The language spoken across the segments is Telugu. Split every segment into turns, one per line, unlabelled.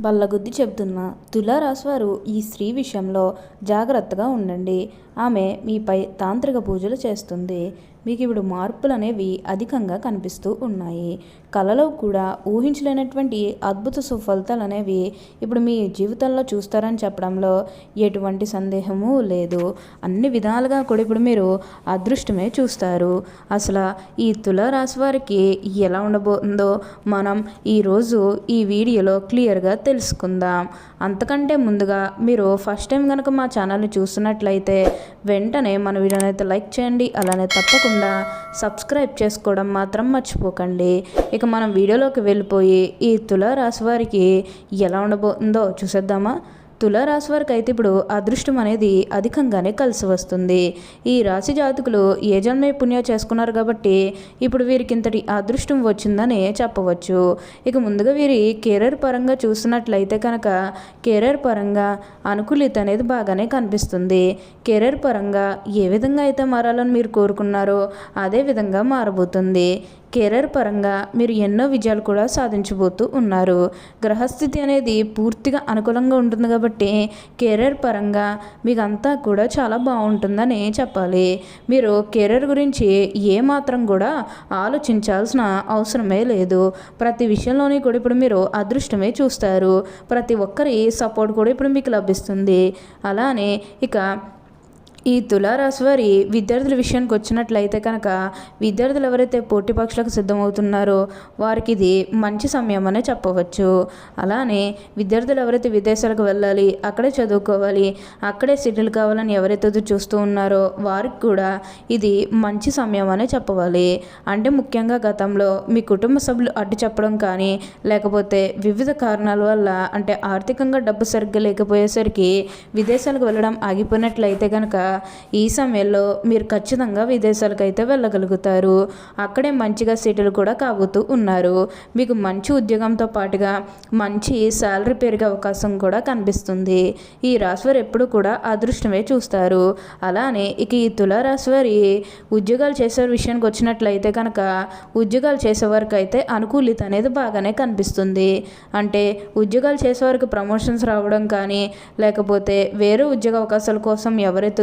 బల్లగుద్ది చెబుతున్నా తులారాశివారు ఈ స్త్రీ విషయంలో జాగ్రత్తగా ఉండండి. ఆమె మీపై తాంత్రిక పూజలు చేస్తుంది. మీకు ఇప్పుడు మార్పులు అనేవి అధికంగా కనిపిస్తూ ఉన్నాయి. కళలో కూడా ఊహించలేనటువంటి అద్భుత సుఫలితాలు అనేవి ఇప్పుడు మీ జీవితంలో చూస్తారని చెప్పడంలో ఎటువంటి సందేహము లేదు. అన్ని విధాలుగా కూడా ఇప్పుడు మీరు అదృష్టమే చూస్తారు. అసలు ఈ తులారాశి వారికి ఎలా ఉండబోతుందో మనం ఈరోజు ఈ వీడియోలో క్లియర్గా తెలుసుకుందాం. అంతకంటే ముందుగా మీరు ఫస్ట్ టైం కనుక మా ఛానల్ని చూస్తున్నట్లయితే వెంటనే మన వీడియోని అయితే లైక్ చేయండి. అలానే తప్పకుండా సబ్స్క్రైబ్ చేసుకోవడం మాత్రం మర్చిపోకండి. ఇక ఇక మనం వీడియోలోకి వెళ్ళిపోయి ఈ తులారాశి వారికి ఎలా ఉండబోతుందో చూసేద్దామా? తులారాశి వారికి అయితే ఇప్పుడు అదృష్టం అనేది అధికంగానే కలిసి వస్తుంది. ఈ రాశి జాతకులు ఏ జన్మే పుణ్యం చేసుకున్నారు కాబట్టి ఇప్పుడు వీరికి ఇంతటి అదృష్టం వచ్చిందని చెప్పవచ్చు. ఇక ముందుగా వీరి కెరీర్ పరంగా చూస్తున్నట్లయితే కనుక కెరీర్ పరంగా అనుకూలిత అనేది బాగానే కనిపిస్తుంది. కెరీర్ పరంగా ఏ విధంగా అయితే మారాలని మీరు కోరుకున్నారో అదే విధంగా మారబోతుంది. కెరీర్ పరంగా మీరు ఎన్నో విజయాలు కూడా సాధించబోతూ ఉన్నారు. గ్రహస్థితి అనేది పూర్తిగా అనుకూలంగా ఉంటుంది కాబట్టి కెరీర్ పరంగా మీకు అంతా కూడా చాలా బాగుంటుందని చెప్పాలి. మీరు కెరీర్ గురించి ఏమాత్రం కూడా ఆలోచించాల్సిన అవసరమే లేదు. ప్రతి విషయంలోని కూడా ఇప్పుడు మీరు అదృష్టమే చూస్తారు. ప్రతి ఒక్కరి సపోర్ట్ కూడా ఇప్పుడు మీకు లభిస్తుంది. అలానే ఇక ఈ తులారాశి వారి విద్యార్థుల విషయానికి వచ్చినట్లయితే కనుక విద్యార్థులు ఎవరైతే పోటీ పక్షులకు సిద్ధమవుతున్నారో వారికి ఇది మంచి సమయం అనే చెప్పవచ్చు. అలానే విద్యార్థులు ఎవరైతే విదేశాలకు వెళ్ళాలి అక్కడే చదువుకోవాలి అక్కడే సెటిల్ కావాలని ఎవరైతే చూస్తూ ఉన్నారో వారికి కూడా ఇది మంచి సమయం అనే చెప్పవాలి. అంటే ముఖ్యంగా గతంలో మీ కుటుంబ సభ్యులు అడ్డు చెప్పడం కానీ లేకపోతే వివిధ కారణాల వల్ల అంటే ఆర్థికంగా డబ్బు సరిగ్గా లేకపోయేసరికి విదేశాలకు వెళ్ళడం ఆగిపోయినట్లయితే కనుక ఈ సమయంలో మీరు ఖచ్చితంగా విదేశాలకు అయితే వెళ్ళగలుగుతారు. అక్కడే మంచిగా సెటిల్ కూడా కాబోతూ ఉన్నారు. మీకు మంచి ఉద్యోగంతో పాటుగా మంచి శాలరీ పెరిగే అవకాశం కూడా కనిపిస్తుంది. ఈ రాశివారు ఎప్పుడు కూడా అదృష్టమే చూస్తారు. అలానే ఇక ఈ తులారాశివారి ఉద్యోగాలు చేసే విషయానికి వచ్చినట్లయితే కనుక ఉద్యోగాలు చేసేవారికి అయితే అనుకూలిత అనేది బాగానే కనిపిస్తుంది. అంటే ఉద్యోగాలు చేసేవారికి ప్రమోషన్స్ రావడం కానీ లేకపోతే వేరే ఉద్యోగ అవకాశాల కోసం ఎవరైతే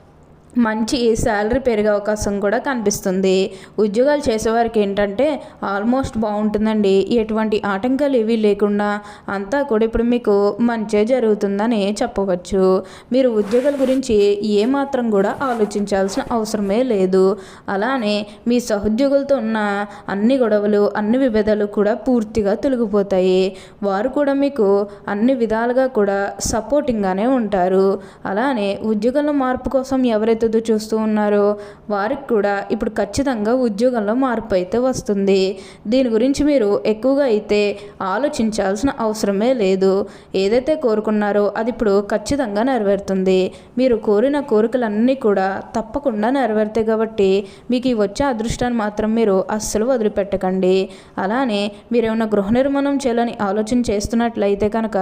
మంచి శాలరీ పెరిగే అవకాశం కూడా కనిపిస్తుంది. ఉద్యోగాలు చేసేవారికి ఏంటంటే ఆల్మోస్ట్ బాగుంటుందండి. ఎటువంటి ఆటంకాలు ఏవీ లేకుండా అంతా కూడా ఇప్పుడు మీకు మంచిగా జరుగుతుందని చెప్పవచ్చు. మీరు ఉద్యోగాల గురించి ఏమాత్రం కూడా ఆలోచించాల్సిన అవసరమే లేదు. అలానే మీ సహోద్యోగులతో ఉన్న అన్ని గొడవలు అన్ని విభేదాలు కూడా పూర్తిగా తొలగిపోతాయి. వారు కూడా మీకు అన్ని విధాలుగా కూడా సపోర్టింగ్గానే ఉంటారు. అలానే ఉద్యోగంలో మార్పు కోసం ఎవరైతే ఎదురు చూస్తూ ఉన్నారో వారికి కూడా ఇప్పుడు ఖచ్చితంగా ఉద్యోగంలో మార్పు అయితే వస్తుంది. దీని గురించి మీరు ఎక్కువగా అయితే ఆలోచించాల్సిన అవసరమే లేదు. ఏదైతే కోరుకున్నారో అది ఇప్పుడు ఖచ్చితంగా నెరవేరుతుంది. మీరు కోరిన కోరికలన్నీ కూడా తప్పకుండా నెరవేరుతాయి కాబట్టి మీకు ఈ వచ్చే అదృష్టాన్ని మాత్రం మీరు అస్సలు వదిలిపెట్టకండి. అలానే మీరు ఏమైనా గృహ నిర్మాణం చేయాలని ఆలోచన చేస్తున్నట్లయితే కనుక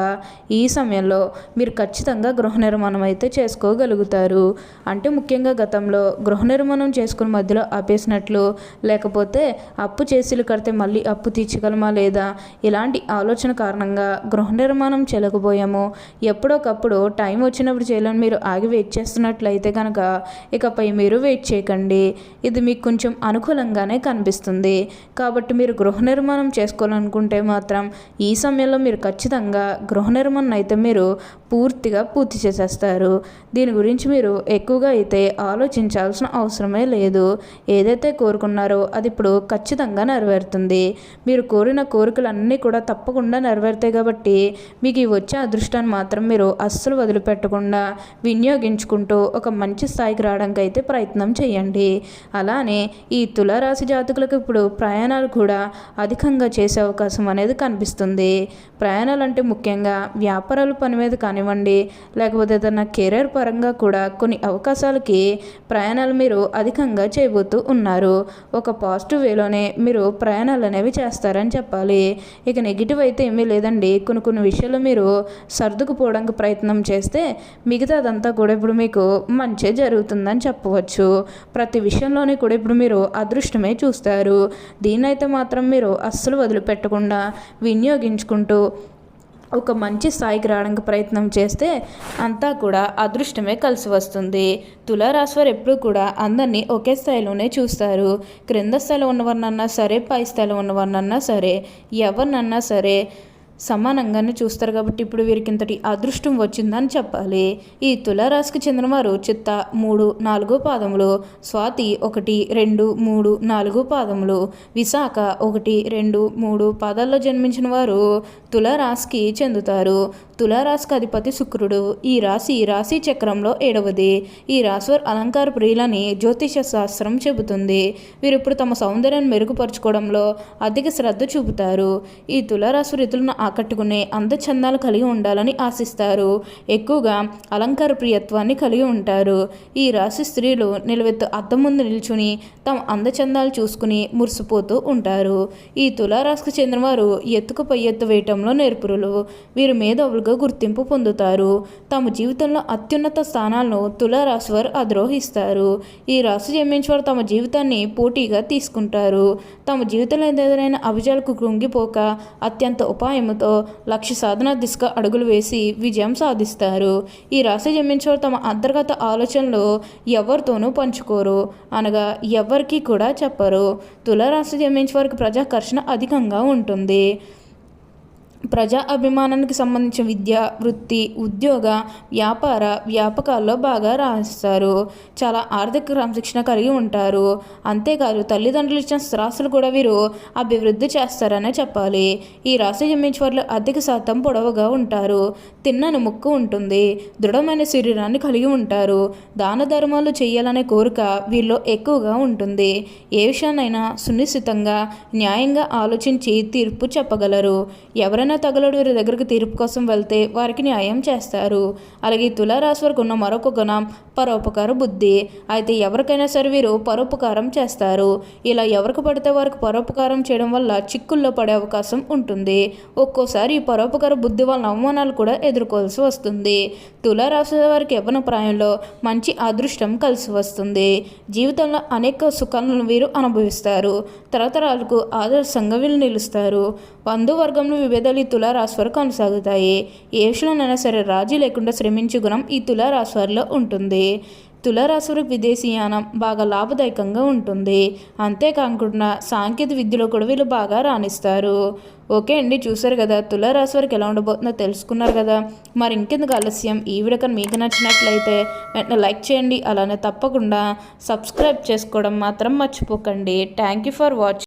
ఈ సమయంలో మీరు ఖచ్చితంగా గృహ నిర్మాణం అయితే చేసుకోగలుగుతారు. అంటే ముఖ్యంగా గతంలో గృహ నిర్మాణం చేసుకుని మధ్యలో ఆపేసినట్లు లేకపోతే అప్పు చేసిలు కడితే మళ్ళీ అప్పు తీర్చగలమా లేదా? ఇలాంటి ఆలోచన కారణంగా గృహ నిర్మాణం చేయలేకపోయాము ఎప్పుడోకప్పుడు టైం వచ్చినప్పుడు చేయాలని మీరు ఆగి వెయిట్ చేస్తున్నట్లయితే కనుక ఇకపై మీరు వెయిట్ చేయకండి. ఇది మీకు కొంచెం అనుకూలంగానే కనిపిస్తుంది. కాబట్టి మీరు గృహ నిర్మాణం చేసుకోవాలనుకుంటే మాత్రం ఈ సమయంలో మీరు ఖచ్చితంగా గృహ నిర్మాణం అయితే మీరు పూర్తిగా పూర్తి చేసేస్తారు. దీని గురించి మీరు ఎక్కువగా అయితే ఆలోచించాల్సిన అవసరమే లేదు. ఏదైతే కోరుకున్నారో అది ఇప్పుడు ఖచ్చితంగా నెరవేరుతుంది. మీరు కోరిన కోరికలన్నీ కూడా తప్పకుండా నెరవేరుతాయి కాబట్టి మీకు ఈ వచ్చే అదృష్టాన్ని మాత్రం మీరు అస్సలు వదిలిపెట్టకుండా వినియోగించుకుంటూ ఒక మంచి స్థాయికి రావడానికి అయితే ప్రయత్నం చేయండి. అలానే ఈ తులారాశి జాతకులకు ఇప్పుడు ప్రయాణాలు కూడా అధికంగా చేసే అవకాశం అనేది కనిపిస్తుంది. ప్రయాణాలు అంటే ముఖ్యంగా వ్యాపారాల పని మీద కానివ్వండి లేకపోతే ఏదైనా కెరీర్ పరంగా కూడా కొన్ని అవకాశాలు తులారాశికి ప్రయాణాలు మీరు అధికంగా చేయబోతూ ఉన్నారు. ఒక పాజిటివ్ వేలోనే మీరు ప్రయాణాలు అనేవి చేస్తారని చెప్పాలి. ఇక నెగిటివ్ అయితే ఏమీ లేదండి. కొన్ని కొన్ని విషయాలు మీరు సర్దుకుపోవడానికి ప్రయత్నం చేస్తే మిగతాదంతా కూడా ఇప్పుడు మీకు మంచి జరుగుతుందని చెప్పవచ్చు. ప్రతి విషయంలోనే కూడా ఇప్పుడు మీరు అదృష్టమే చూస్తారు. దీన్నైతే మాత్రం మీరు అస్సలు వదిలిపెట్టకుండా వినియోగించుకుంటూ ఒక మంచి స్థాయికి రావడానికి ప్రయత్నం చేస్తే అంతా కూడా అదృష్టమే కలిసి వస్తుంది. తులారాశి వారు ఎప్పుడూ కూడా అందరినీ ఒకే స్థాయిలోనే చూస్తారు. క్రింద స్థాయిలో ఉన్నవారినన్నా సరే పై స్థాయిలో ఉన్నవారినన్నా సరే ఎవరినన్నా సరే సమానంగానే చూస్తారు కాబట్టి ఇప్పుడు వీరికి ఇంతటి అదృష్టం వచ్చిందని చెప్పాలి. ఈ తులారాశికి చెందినవారు చిత్త మూడు నాలుగు పాదములు స్వాతి ఒకటి రెండు మూడు నాలుగు పాదములు విశాఖ ఒకటి రెండు మూడు పాదాల్లో జన్మించిన వారు తులారాశికి చెందుతారు. తులారాశికి అధిపతి శుక్రుడు. ఈ రాశి రాశి చక్రంలో ఏడవది. ఈ రాశివారు అలంకార ప్రియులని జ్యోతిష శాస్త్రం చెబుతుంది. వీరు ఇప్పుడు తమ సౌందర్యాన్ని మెరుగుపరచుకోవడంలో అధిక శ్రద్ధ చూపుతారు. ఈ తులారాశి రీతులను ఆకట్టుకునే అందచందాలు కలిగి ఉండాలని ఆశిస్తారు. ఎక్కువగా అలంకార ప్రియత్వాన్ని కలిగి ఉంటారు. ఈ రాశి స్త్రీలు నిలవెత్తు అద్దం ముందు నిల్చుని తమ అందచందాలు చూసుకుని మురిసిపోతూ ఉంటారు. ఈ తులారాశికి చెందిన వారు ఎత్తుకు పై ఎత్తు వేయటంలో నేర్పురులు. వీరు మేధావులుగా గుర్తింపు పొందుతారు. తమ జీవితంలో అత్యున్నత స్థానాలను తులారాశి వారు అధిరోహిస్తారు. ఈ రాశి జన్మించేవారు తమ జీవితాన్ని పోటీగా తీసుకుంటారు. తమ జీవితంలో ఎదురైన అభిజాలకు కృంగిపోక అత్యంత ఉపాయముతో లక్ష్య సాధన దిశగా అడుగులు వేసి విజయం సాధిస్తారు. ఈ రాశి జన్మించేవారు తమ అంతర్గత ఆలోచనలు ఎవరితోనూ పంచుకోరు. అనగా ఎవరికి కూడా చెప్పరు. తులారాశి జన్మించే వారికి ప్రజాకర్షణ అధికంగా ఉంటుంది. ప్రజా అభిమానానికి సంబంధించిన విద్య వృత్తి ఉద్యోగ వ్యాపార వ్యాపకాల్లో బాగా రాస్తారు చాలా ఆర్థిక క్రమశిక్షణ కలిగి ఉంటారు. అంతేకాదు తల్లిదండ్రులు ఇచ్చిన స్థిరాస్తులు కూడా వీరు అభివృద్ధి చేస్తారనే చెప్పాలి. ఈ రాశి జన్మించే వారిలో అధిక శాతం పొడవుగా ఉంటారు. తిన్నని ముక్కు ఉంటుంది. దృఢమైన శరీరాన్ని కలిగి ఉంటారు. దాన ధర్మాలు చేయాలనే కోరిక వీరిలో ఎక్కువగా ఉంటుంది. ఏ విషయాన్నైనా సునిశ్చితంగా న్యాయంగా ఆలోచించి తీర్పు చెప్పగలరు. ఎవరైనా ఎవరైనా తగలడు వీరి దగ్గరికి తీర్పు కోసం వెళ్తే వారికి న్యాయం చేస్తారు. అలాగే తులారాశి వరకు ఉన్న మరొక గుణం పరోపకార బుద్ధి. అయితే ఎవరికైనా సరే వీరు పరోపకారం చేస్తారు. ఇలా ఎవరికి పడితే వారికి పరోపకారం చేయడం వల్ల చిక్కుల్లో పడే అవకాశం ఉంటుంది. ఒక్కోసారి ఈ పరోపకార బుద్ధి వల్ల అవమానాలు కూడా ఎదుర్కోవాల్సి వస్తుంది. తులారాశి వారికి ఇవ్వని ప్రాయంలో మంచి అదృష్టం కలిసి వస్తుంది. జీవితంలో అనేక సుఖాలను వీరు అనుభవిస్తారు. తరతరాలకు ఆదర్శంగా వీళ్ళు నిలుస్తారు. బంధువర్గంలో విభేదాలు ఈ తులారాశి వారు కొనసాగుతాయి. ఏ విషయంలోనైనా సరే రాజీ లేకుండా శ్రమించు గుణం ఈ తులారాశి వారిలో ఉంటుంది తులారాశి విదేశీయానం బాగా లాభదాయకంగా ఉంటుంది. అంతేకాకుండా సాంకేతిక విద్యలో కూడా వీళ్ళు బాగా రాణిస్తారు. ఓకే అండి చూసారు కదా తులారాశి వారికి ఎలా ఉండబోతుందో తెలుసుకున్నారు కదా. మరి ఇంకెందుకు ఆలస్యం? ఈ వీడియో కానీ మీకు నచ్చినట్లయితే వెంటనే లైక్ చేయండి. అలానే తప్పకుండా సబ్స్క్రైబ్ చేసుకోవడం మాత్రం మర్చిపోకండి. Thank you for watching